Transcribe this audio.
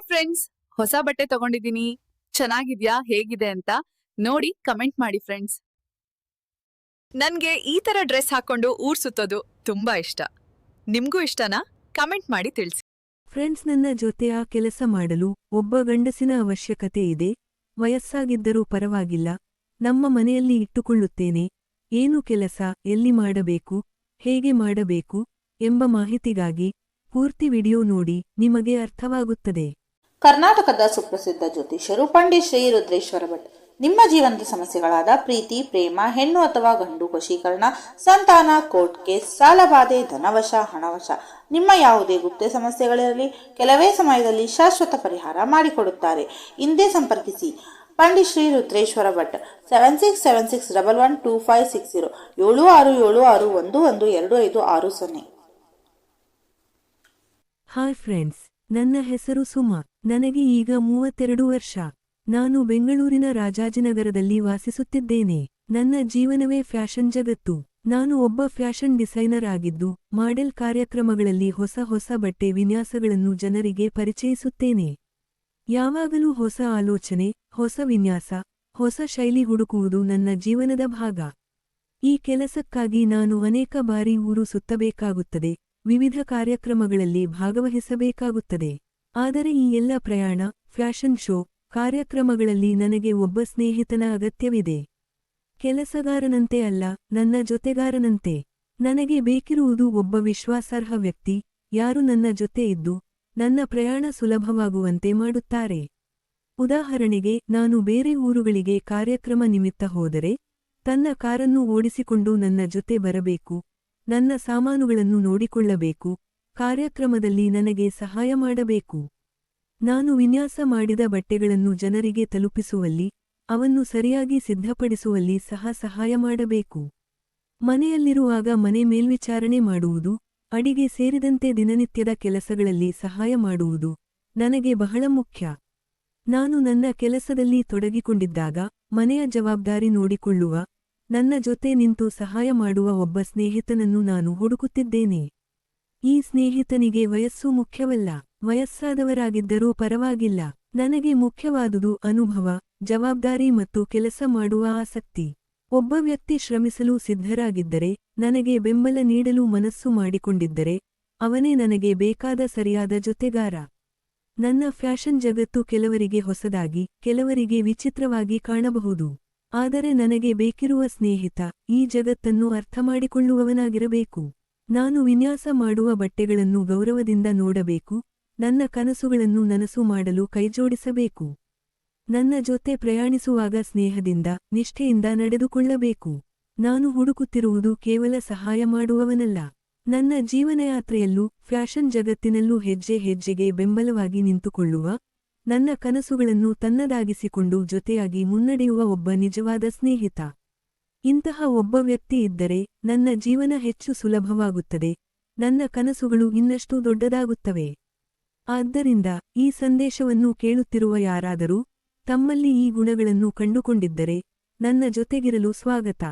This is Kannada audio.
ಹಾಯ್ ಫ್ರೆಂಡ್ಸ್ ಹೊಸ ಬಟ್ಟೆ ತಗೊಂಡಿದ್ದೀನಿ. ಚೆನ್ನಾಗಿದ್ಯಾ? ಹೇಗಿದೆ ಅಂತ ನೋಡಿ ಕಮೆಂಟ್ ಮಾಡಿ ಫ್ರೆಂಡ್ಸ್ ನನ್ಗೆ ಈ ತರ ಡ್ರೆಸ್ ಹಾಕೊಂಡು ಊರ್ ಸುತ್ತೋದು ತುಂಬಾ ಇಷ್ಟ. ನಿಮ್ಗೂ ಇಷ್ಟನಾ? ಕಮೆಂಟ್ ಮಾಡಿ ತಿಳಿಸಿ. ಫ್ರೆಂಡ್ಸ್ ನನ್ನ ಜೊತೆ ಕೆಲಸ ಮಾಡಲು ಒಬ್ಬ ಗಂಡಸಿನ ಅವಶ್ಯಕತೆ ಇದೆ. ವಯಸ್ಸಾಗಿದ್ದರೂ ಪರವಾಗಿಲ್ಲ. ನಮ್ಮ ಮನೆಯಲ್ಲಿ ಇಟ್ಟುಕೊಳ್ಳುತ್ತೇನೆ. ಏನು ಕೆಲಸ ಎಲ್ಲಿ ಮಾಡಬೇಕು? ಹೇಗೆ ಮಾಡಬೇಕು? ಎಂಬ ಮಾಹಿತಿಗಾಗಿ ಪೂರ್ತಿ ವಿಡಿಯೋ ನೋಡಿ ನಿಮಗೆ ಅರ್ಥವಾಗುತ್ತದೆ. ಕರ್ನಾಟಕದ ಸುಪ್ರಸಿದ್ಧ ಜ್ಯೋತಿಷ್ಯರು ಪಂಡಿತ್ ಶ್ರೀ ರುದ್ರೇಶ್ವರ ಭಟ್. ನಿಮ್ಮ ಜೀವನದ ಸಮಸ್ಯೆಗಳಾದ ಪ್ರೀತಿ, ಪ್ರೇಮ, ಹೆಣ್ಣು ಅಥವಾ ಗಂಡು ವಶೀಕರಣ, ಸಂತಾನ, ಕೋರ್ಟ್ ಕೇಸ್ ಸಾಲಬಾಧೆ ಧನವಶ, ಹಣವಶ, ನಿಮ್ಮ ಯಾವುದೇ ಗುಪ್ತ ಸಮಸ್ಯೆಗಳಿರಲಿ, ಕೆಲವೇ ಸಮಯದಲ್ಲಿ ಶಾಶ್ವತ ಪರಿಹಾರ ಮಾಡಿಕೊಡುತ್ತಾರೆ. ಹಿಂದೆ ಸಂಪರ್ಕಿಸಿ. Pandit Shri Rudreshwara Bhat, seven six seven six double one two five six zero, ಏಳು ಆರು ಏಳು ಆರು ಒಂದು ಒಂದು ಎರಡು ಐದು ಆರು ಸೊನ್ನೆ. ಹಾಯ್ ಫ್ರೆಂಡ್ಸ್ ನನ್ನ ಹೆಸರು ಸುಮಾ. ನನಗೆ ಈಗ ಮೂವತ್ತೆರಡು ವರ್ಷ. ನಾನು ಬೆಂಗಳೂರಿನ ರಾಜಾಜಿನಗರದಲ್ಲಿ ವಾಸಿಸುತ್ತಿದ್ದೇನೆ. ನನ್ನ ಜೀವನವೇ ಫ್ಯಾಷನ್ ಜಗತ್ತು. ನಾನು ಒಬ್ಬ ಫ್ಯಾಷನ್ ಡಿಸೈನರ್ ಆಗಿದ್ದು, ಮಾಡೆಲ್ ಕಾರ್ಯಕ್ರಮಗಳಲ್ಲಿ ಹೊಸ ಹೊಸ ಬಟ್ಟೆ ವಿನ್ಯಾಸಗಳನ್ನು ಜನರಿಗೆ ಪರಿಚಯಿಸುತ್ತೇನೆ. ಯಾವಾಗಲೂ ಹೊಸ ಆಲೋಚನೆ, ಹೊಸ ವಿನ್ಯಾಸ, ಹೊಸ ಶೈಲಿ ಹುಡುಕುವುದು ನನ್ನ ಜೀವನದ ಭಾಗ. ಈ ಕೆಲಸಕ್ಕಾಗಿ ನಾನು ಅನೇಕ ಬಾರಿ ಊರು ಸುತ್ತಬೇಕಾಗುತ್ತದೆ, ವಿವಿಧ ಕಾರ್ಯಕ್ರಮಗಳಲ್ಲಿ ಭಾಗವಹಿಸಬೇಕಾಗುತ್ತದೆ. ಆದರೆ ಈ ಎಲ್ಲ ಪ್ರಯಾಣ, ಫ್ಯಾಷನ್ ಶೋ, ಕಾರ್ಯಕ್ರಮಗಳಲ್ಲಿ ನನಗೆ ಒಬ್ಬ ಸ್ನೇಹಿತನ ಅಗತ್ಯವಿದೆ. ಕೆಲಸಗಾರನಂತೆ ಅಲ್ಲ, ನನ್ನ ಜೊತೆಗಾರನಂತೆ. ನನಗೆ ಬೇಕಿರುವುದು ಒಬ್ಬ ವಿಶ್ವಾಸಾರ್ಹ ವ್ಯಕ್ತಿ, ಯಾರು ನನ್ನ ಜೊತೆ ಇದ್ದು, ನನ್ನ ಪ್ರಯಾಣ ಸುಲಭವಾಗುವಂತೆ ಮಾಡುತ್ತಾರೆ. ಉದಾಹರಣೆಗೆ, ನಾನು ಬೇರೆ ಊರುಗಳಿಗೆ ಕಾರ್ಯಕ್ರಮ ನಿಮಿತ್ತ ಹೋದರೆ, ತನ್ನ ಕಾರನ್ನು ಓಡಿಸಿಕೊಂಡು ನನ್ನ ಜೊತೆ ಬರಬೇಕು, ನನ್ನ ಸಾಮಾನುಗಳನ್ನು ನೋಡಿಕೊಳ್ಳಬೇಕು ಕಾರ್ಯಕ್ರಮದಲ್ಲಿ ನನಗೆ ಸಹಾಯ ಮಾಡಬೇಕು. ನಾನು ವಿನ್ಯಾಸ ಮಾಡಿದ ಬಟ್ಟೆಗಳನ್ನು ಜನರಿಗೆ ತಲುಪಿಸುವಲ್ಲಿ, ಅವನ್ನು ಸರಿಯಾಗಿ ಸಿದ್ಧಪಡಿಸುವಲ್ಲಿ ಸಹ ಸಹಾಯ ಮಾಡಬೇಕು. ಮನೆಯಲ್ಲಿರುವಾಗ ಮನೆ ಮೇಲ್ವಿಚಾರಣೆ ಮಾಡುವುದು, ಅಡಿಗೆ ಸೇರಿದಂತೆ ದಿನನಿತ್ಯದ ಕೆಲಸಗಳಲ್ಲಿ ಸಹಾಯ ಮಾಡುವುದು ನನಗೆ ಬಹಳ ಮುಖ್ಯ. ನಾನು ನನ್ನ ಕೆಲಸದಲ್ಲಿ ತೊಡಗಿಕೊಂಡಿದ್ದಾಗ, ಮನೆಯ ಜವಾಬ್ದಾರಿ ನೋಡಿಕೊಳ್ಳುವ, ನನ್ನ ಜೊತೆ ನಿಂತು ಸಹಾಯ ಮಾಡುವ ಒಬ್ಬ ಸ್ನೇಹಿತನನ್ನು ನಾನು ಹುಡುಕುತ್ತಿದ್ದೇನೆ. ಈ ಸ್ನೇಹಿತನಿಗೆ ವಯಸ್ಸು ಮುಖ್ಯವಲ್ಲ, ವಯಸ್ಸಾದವರಾಗಿದ್ದರೂ ಪರವಾಗಿಲ್ಲ. ನನಗೆ ಮುಖ್ಯವಾದುದು ಅನುಭವ, ಜವಾಬ್ದಾರಿ ಮತ್ತು ಕೆಲಸ ಮಾಡುವ ಆಸಕ್ತಿ. ಒಬ್ಬ ವ್ಯಕ್ತಿ ಶ್ರಮಿಸಲು ಸಿದ್ಧರಾಗಿದ್ದರೆ, ನನಗೆ ಬೆಂಬಲ ನೀಡಲು ಮನಸ್ಸು ಮಾಡಿಕೊಂಡಿದ್ದರೆ, ಅವನೇ ನನಗೆ ಬೇಕಾದ ಸರಿಯಾದ ಜೊತೆಗಾರ. ನನ್ನ ಫ್ಯಾಷನ್ ಜಗತ್ತು ಕೆಲವರಿಗೆ ಹೊಸದಾಗಿ, ಕೆಲವರಿಗೆ ವಿಚಿತ್ರವಾಗಿ ಕಾಣಬಹುದು. ಆದರೆ ನನಗೆ ಬೇಕಿರುವ ಸ್ನೇಹಿತ ಈ ಜಗತ್ತನ್ನು ಅರ್ಥಮಾಡಿಕೊಳ್ಳುವವನಾಗಿರಬೇಕು. ನಾನು ವಿನ್ಯಾಸ ಮಾಡುವ ಬಟ್ಟೆಗಳನ್ನು ಗೌರವದಿಂದ ನೋಡಬೇಕು, ನನ್ನ ಕನಸುಗಳನ್ನು ನನಸು ಮಾಡಲು ಕೈಜೋಡಿಸಬೇಕು. ನನ್ನ ಜೊತೆ ಪ್ರಯಾಣಿಸುವಾಗ ಸ್ನೇಹದಿಂದ, ನಿಷ್ಠೆಯಿಂದ ನಡೆದುಕೊಳ್ಳಬೇಕು. ನಾನು ಹುಡುಕುತ್ತಿರುವುದು ಕೇವಲ ಸಹಾಯ ಮಾಡುವವನಲ್ಲ. ನನ್ನ ಜೀವನಯಾತ್ರೆಯಲ್ಲೂ, ಫ್ಯಾಷನ್ ಜಗತ್ತಿನಲ್ಲೂ ಹೆಜ್ಜೆ ಹೆಜ್ಜೆಗೆ ಬೆಂಬಲವಾಗಿ ನಿಂತುಕೊಳ್ಳುವ, ನನ್ನ ಕನಸುಗಳನ್ನು ತನ್ನದಾಗಿಸಿಕೊಂಡು ಜೊತೆಯಾಗಿ ಮುನ್ನಡೆಯುವ ಒಬ್ಬ ನಿಜವಾದ ಸ್ನೇಹಿತ. ಇಂತಹ ಒಬ್ಬ ವ್ಯಕ್ತಿ ಇದ್ದರೆ ನನ್ನ ಜೀವನ ಹೆಚ್ಚು ಸುಲಭವಾಗುತ್ತದೆ. ನನ್ನ ಕನಸುಗಳು ಇನ್ನಷ್ಟು ದೊಡ್ಡದಾಗುತ್ತವೆ. ಆದ್ದರಿಂದ ಈ ಸಂದೇಶವನ್ನು ಕೇಳುತ್ತಿರುವ ಯಾರಾದರೂ ತಮ್ಮಲ್ಲಿ ಈ ಗುಣಗಳನ್ನು ಕಂಡುಕೊಂಡಿದ್ದರೆ ನನ್ನ ಜೊತೆಗಿರಲು ಸ್ವಾಗತ.